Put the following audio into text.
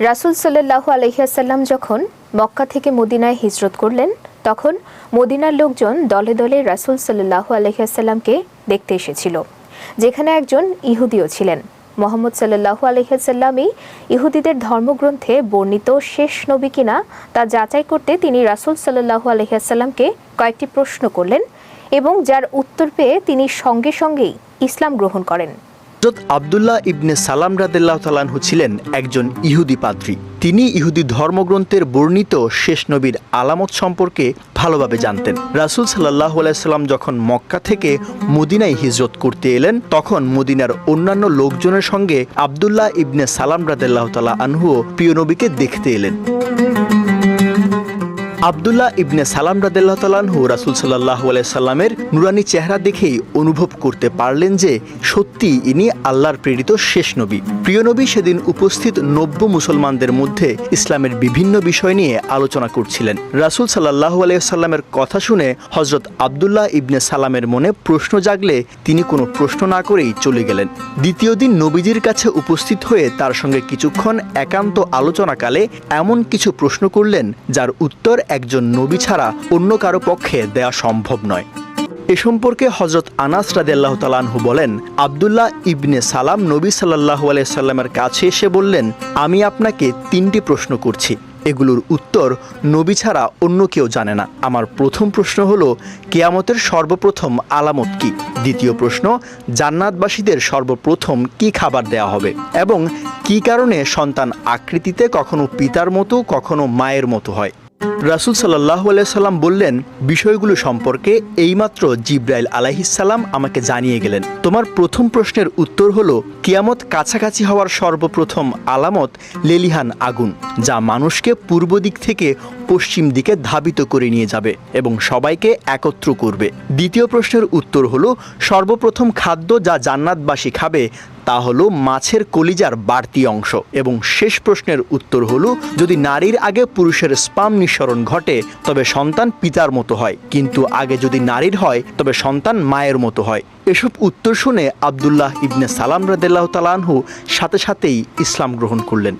রাসুল সাল্লাহু আলহিহাসাল্লাম যখন মক্কা থেকে মদিনায় হিজরত করলেন, তখন মদিনার লোকজন দলে দলে রাসুল সাল্লাহু আলহিহাসাল্লামকে দেখতে এসেছিল, যেখানে একজন ইহুদিও ছিলেন। মোহাম্মদ সাল্লাহু আলহিহাসাল্লামই ইহুদিদের ধর্মগ্রন্থে বর্ণিত শেষ নবী কিনা তা যাচাই করতে তিনি রাসুল সাল্লাহু আলহিহাসাল্লামকে কয়েকটি প্রশ্ন করলেন এবং যার উত্তর পেয়ে তিনি সঙ্গে সঙ্গেই ইসলাম গ্রহণ করেন। হজরত আবদুল্লাহ ইবনে সালাম রাদেল্লাহ তালানহু ছিলেন একজন ইহুদি পাদ্রী। তিনি ইহুদি ধর্মগ্রন্থের বর্ণিত শেষ নবীর আলামত সম্পর্কে ভালোভাবে জানতেন। রাসুল সাল্লাহ আলাইসাল্লাম যখন মক্কা থেকে মদিনায় হিজরত করতে এলেন, তখন মদিনার অন্যান্য লোকজনের সঙ্গে আবদুল্লাহ ইবনে সালাম রাদেল্লাহ তালা আনহুও প্রিয় নবীকে দেখতে এলেন। আবদুল্লাহ ইবনে সালাম রাদেল্লাহ তালানহু রাসুল সাল্লাহ সাল্লামের নুরানি চেহারা দেখেই অনুভব করতে পারলেন যে সত্যি ইনি আল্লাহর প্রেরিত শেষ নবী। প্রিয় নবী সেদিন উপস্থিত নব্য মুসলমানদের মধ্যে ইসলামের বিভিন্ন বিষয় নিয়ে আলোচনা করছিলেন। রাসুল সাল্লাহ সাল্লামের কথা শুনে হজরত আবদুল্লাহ ইবনে সালামের মনে প্রশ্ন জাগলে তিনি কোনো প্রশ্ন না করেই চলে গেলেন। দ্বিতীয় দিন নবীজির কাছে উপস্থিত হয়ে তার সঙ্গে কিছুক্ষণ একান্ত আলোচনাকালে এমন কিছু প্রশ্ন করলেন যার উত্তর একজন নবী ছাড়া অন্য কারও পক্ষে দেয়া সম্ভব নয়। এ সম্পর্কে হজরত আনাস রাদেল্লাহ তালানহু বলেন, আবদুল্লাহ ইবনে সালাম নবী সাল্লাহ সাল্লামের কাছে এসে বললেন, আমি আপনাকে তিনটি প্রশ্ন করছি। এগুলোর উত্তর নবী ছাড়া অন্য কেউ জানে না। আমার প্রথম প্রশ্ন হলো, কেয়ামতের সর্বপ্রথম আলামত কি? দ্বিতীয় প্রশ্ন, জান্নাতবাসীদের সর্বপ্রথম কি খাবার দেয়া হবে? এবং কি কারণে সন্তান আকৃতিতে কখনো পিতার মতো, কখনো মায়ের মতো হয়? রাসুল সাল্লাহ সাল্লাম বললেন, বিষয়গুলো সম্পর্কে এইমাত্র জিব্রাইল আলাহিসাল্লাম আমাকে জানিয়ে গেলেন। তোমার প্রথম প্রশ্নের উত্তর হল, কিয়ামত কাছাকাছি হওয়ার সর্বপ্রথম আলামত লেলিহান আগুন, যা মানুষকে পূর্ব দিক থেকে পশ্চিম দিকে ধাবিত করে নিয়ে যাবে এবং সবাইকে একত্র করবে। দ্বিতীয় প্রশ্নের উত্তর হলো, সর্বপ্রথম খাদ্য যা জান্নাতবাসী খাবে তা হলো মাছের কলিজার বাড়তি অংশ। এবং শেষ প্রশ্নের উত্তর হলো, যদি নারীর আগে পুরুষের স্পাম নিঃসরণ ঘটে, তবে সন্তান পিতার মতো হয়। কিন্তু আগে যদি নারীর হয়, তবে সন্তান মায়ের মতো হয়। এসব উত্তর শুনে আবদুল্লাহ ইবনে সালাম রাদেল্লাহ তালানহু সাথে সাথেই ইসলাম গ্রহণ করলেন।